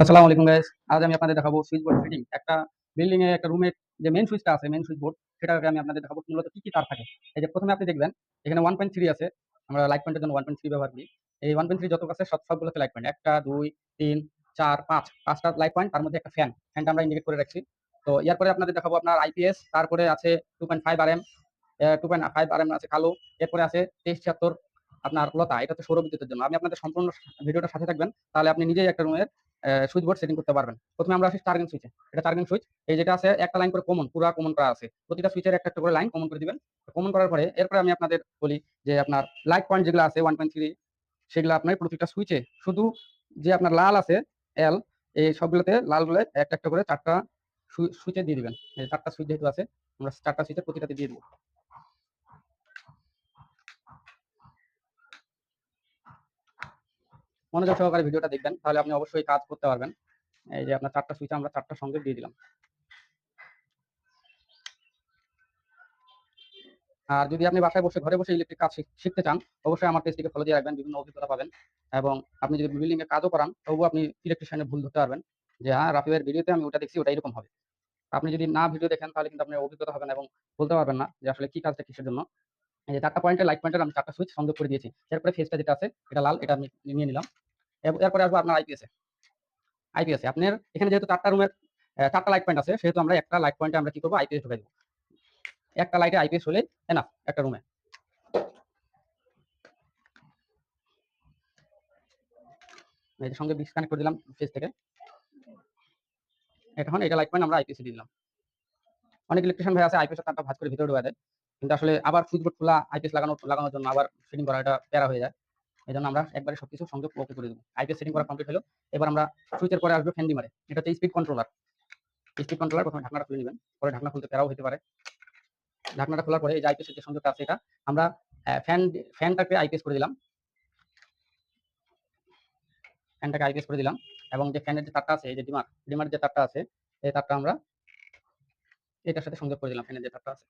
আসসালামু আলাইকুম গাইস আজ আমি আপনাদের দেখাবো সুইচ বোর্ড ফিটিং একটা বিল্ডিং এ একটা রুমের যে মেন সুইচটা আছে মেন সুইচ বোর্ড সেটাকে আমি আপনাদের দেখাবো। মূলত কি কি তার থাকে? এই যে প্রথমে আপনি দেখবেন, এখানে ওয়ান পয়েন্ট থ্রি আছে। আমরা লাইট পয়েন্টের জন্য ওয়ান পয়েন্ট থ্রি ব্যবহার করি। এই ওয়ান পয়েন্ট থ্রি যত আছে, সব সবগুলোতে লাইট পয়েন্ট একটা, দুই, তিন, চার, পাঁচ। পাঁচটা লাইট পয়েন্ট তার মধ্যে একটা ফ্যান ফ্যানটা আমরা ইন্ডিকেট করে রাখছি। তো ইয়ার পরে আপনাদের দেখাবো আপনার আইপিএস তারপরে আছে two point five R M two point five R M আছে কালো। এরপরে আছে তেইশ ছিয়াত্তর। আপনার লতা, এটা হচ্ছে সৌর বিদ্যুতের জন্য। আমি আপনাদের সম্পূর্ণ ভিডিওটা সাথে থাকবেন, তাহলে আপনি নিজেই একটা রুমের সুইচ বোর্ড সেটিং করতে পারবেন। প্রথমে আমরা আসি চার্জিং সুইচে এটা চার্জিং সুইচ এই যেটা আছে, একটা লাইন করে কমন পুরো কমন করা আছে। প্রতিটা সুইচের একটা একটা করে লাইন কমন করে দিবেন। কমন করার পরে, এরপরে আমি আপনাদের বলি যে আপনার লাইট পয়েন্ট যেগুলো আছে ওয়ান পয়েন্ট থ্রি সেগুলো আপনার প্রতিটা সুইচে শুধু যে আপনার লাল আছে এল এই সবগুলোতে লালগুলো একটা একটা করে চারটা সুইচে দিয়ে দিবেন। চারটা সুইচ যেহেতু আছে, আমরা চারটা সুইচের প্রতিটাতে দিয়ে দিব। মনোযোগ সহকারে ভিডিওটা দেখবেন, তাহলে আপনি অবশ্যই কাজ করতে পারবেন। এই যে আপনার চারটা সুইচ আমরা চারটা সঙ্গে দিয়ে দিলাম। আর যদি আপনি বাসায় বসে, ঘরে বসে ইলেকট্রিক কাজ শিখতে চান, অবশ্যই আমার পেজটিকে ফলো দিয়ে রাখবেন, বিভিন্ন অভিজ্ঞতা পাবেন। এবং আপনি যদি বিল্ডিং এ কাজও করান, তবুও আপনি ইলেকট্রিশিয়ানের ভুল ধরতে পারবেন। যে হ্যাঁ রাফিবের ভিডিওতে আমি ওটা দেখছি ওটা এরকম হবে। আপনি যদি না ভিডিও দেখেন, তাহলে কিন্তু আপনি অভিজ্ঞতা হবেন এবং বলতে পারবেন না যে, আসলে কি কাজটা কিসের জন্য? এই যে, চারটা পয়েন্টের লাইট পয়েন্টের আমি চারটা সুইচ সংযোগ করে দিয়েছি। এরপরে ফেসটা যেটা আছে, এটা লাল, এটা আমি নিয়ে নিলাম। এরপরে আসব আপনার আইপিএসে আইপিএসে আপনার এখানে যেহেতু চারটা রুমের চারটা লাইট পয়েন্ট আছে, সেহেতু আমরা একটা লাইট পয়েন্টে আমরা কি করব? আইপিএস ঢুকাই দেবো। একটা লাইটে আইপিএস হলে এনাফ একটা রুমে এটার সঙ্গে ডিসকানেক্ট করে দিলাম ফেস থেকে। এখন এটা লাইট পয়েন্ট আমরা আইপিএস দিয়ে দিলাম। অনেক ইলেকট্রিশিয়ান ভাই আছে আইপিএস তারটা ভাঁজ করে ভিতরে ঢুকা দেয়। কিন্তু আসলে আবার সুইচ বোর্ড খোলা আইপিএস লাগানো, লাগানোর জন্য আবার সেটিং করা এটা প্যারা হয়ে যায়। এই জন্য আমরা একবারে সবকিছু সংযোগ ওকে করে দেবো। আইপিএস সেটিং করা কমপ্লিট হলো। এবার আমরা সুইচের পরে আসবে ফ্যান ডিমারে এটা হচ্ছে স্পিড কন্ট্রোলার স্পিড কন্ট্রোলার প্রথমে ঢাকনাটা খুলে নেবেন। পরে ঢাকনা খুলতে প্যারাও হতে পারে। ঢাকনাটা খোলার পরে এই যে আইপিএস যে সংযোগটা আছে এটা, আমরা ফ্যান ফ্যানটাকে আইপিএস করে দিলাম। ফ্যানটাকে আইপিএস করে দিলাম এবং যে ফ্যানের যে তারটা আছে, এই যে ডিমার ডিমার যে তারটা আছে, এই তারটা আমরা এটার সাথে সংযোগ করে দিলাম ফ্যানের যে তারটা আছে।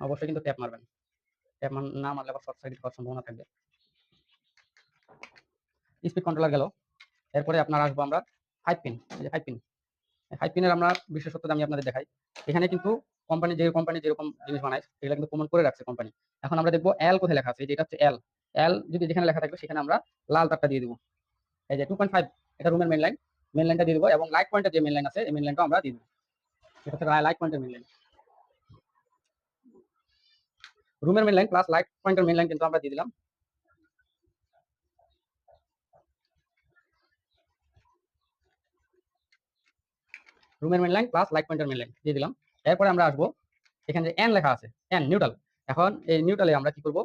অবশ্যই কিন্তু ট্যাপ মারবেন। না মারলে আবার শর্ট সার্কিট হওয়ার সম্ভাবনা থাকবে। স্পিড কন্ট্রোলার গেল। এরপরে আপনার আসব আমরা আমরা বিশেষত্ব আমি আপনাদের দেখাই। এখানে কিন্তু কোম্পানি যে কোম্পানি যেরকম জিনিস বানায় সেগুলো কিন্তু কমন করে রাখছে কোম্পানি এখন আমরা দেখব এল কোথায় লেখা আছে যেটা হচ্ছে এল এল যদি যেখানে লেখা থাকবে, সেখানে আমরা লাল তারটা দিয়ে দিব। এই যে টু পয়েন্ট ফাইভ এটা রুমের মেন লাইন মেন লাইনটা দিয়ে দিব এবং লাইট পয়েন্টের যে মেন লাইন আছে, এই মেন লাইনটা আমরা দিয়ে দিব। এটা হচ্ছে লাইট পয়েন্টের মেন লাইন রুমের মেন লাইন প্লাস লাইট পয়েন্টের মেন লাইন কিন্তু আমরা দিয়ে দিলাম রুমের মেন লাইন প্লাস লাইট পয়েন্টের মেন লাইন দিয়ে দিলাম এরপরে আমরা আসব এখানে যে এন লেখা আছে এন নিউট্রাল এখন এই নিউট্রালে আমরা কি করব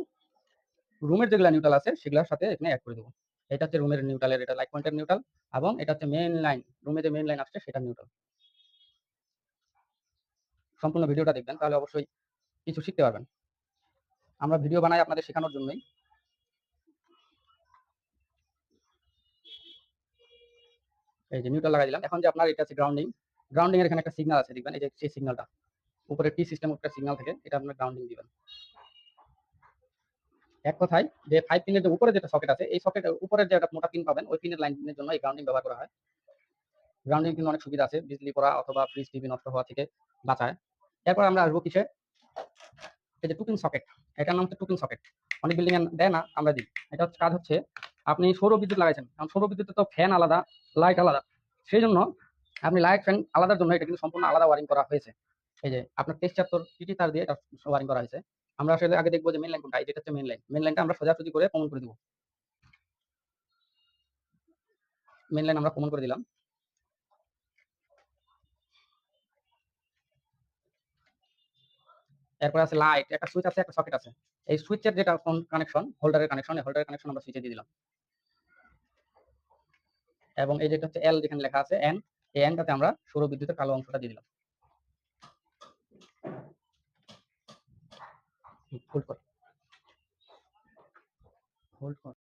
রুমের যেগুলো নিউট্রাল আছে সেগুলোর সাথে এখানে অ্যাড করে দেবো এটা হচ্ছে রুমের নিউট্রালের এটা লাইট পয়েন্টের নিউট্রাল এবং এটা হচ্ছে মেন লাইন রুমে যে মেন লাইন আসছে সেটা নিউট্রাল সম্পূর্ণ ভিডিওটা দেখবেন তাহলে অবশ্যই কিছু শিখতে পারবেন আমরা ভিডিও বানাই আপনাদের শেখানোর জন্যই। এই যে লাগাই দিলাম। এখন যে আপনার এটা আছে গ্রাউন্ডিং গ্রাউন্ডিং এর এখানে একটা সিগন্যাল আছে, দেখবেন? এই যে সেই সিগন্যালটা উপরে টি সিস্টেম একটা সিগন্যাল থাকে, এটা আপনার গ্রাউন্ডিং দিবেন। এক কথায়, যে ফাইভ পিনের যে উপরে যেটা সকেট আছে, এই সকেটের উপরে যে একটা মোটা পিন পাবেন, ওই পিনের লাইনের জন্য এই গ্রাউন্ডিং ব্যবহার করা হয়। গ্রাউন্ডিং কিন্তু অনেক সুবিধা আছে, বিজলি পড়া অথবা ফ্রিজ টিভি নষ্ট হওয়া থেকে বাঁচায়। এরপর আমরা আসব কিসে? এই যে টুপিন সকেট এটার নাম হচ্ছে টুপিন সকেট অনেক বিল্ডিং এ দেয় না, আমরা দিই। এটা হচ্ছে কাজ হচ্ছে, আপনি সৌর বিদ্যুৎ লাগাইছেন। কারণ সৌর বিদ্যুতে তো ফ্যান আলাদা লাইট আলাদা। সেই জন্য আপনি লাইট ফ্যান আলাদার জন্য এটা কিন্তু সম্পূর্ণ আলাদা ওয়ারিং করা হয়েছে। এই যে আপনার তেইশ চাত্তর টিটি তার দিয়ে এটা ওয়ারিং করা হয়েছে। আমরা আসলে আগে দেখব যে মেন লাইন কোনটা যেটা হচ্ছে মেন লাইন মেন লাইনটা আমরা সোজাসুজি করে কমন করে দিব। মেন লাইন আমরা কমন করে দিলাম। এরপর আছে লাইট একটা সুইচ আছে, একটা সকেট আছে। এই সুইচের যেটা কানেকশন হোল্ডারের কানেকশন হোল্ডারের কানেকশন আমরা সুইচে দিয়ে দিলাম। এবং এই যেটা হচ্ছে এল যেখানে লেখা আছে এন এই এনটাতে আমরা সৌর বিদ্যুতের কালো অংশটা দিয়ে দিলাম। হোল্ড কর। হোল্ড কর।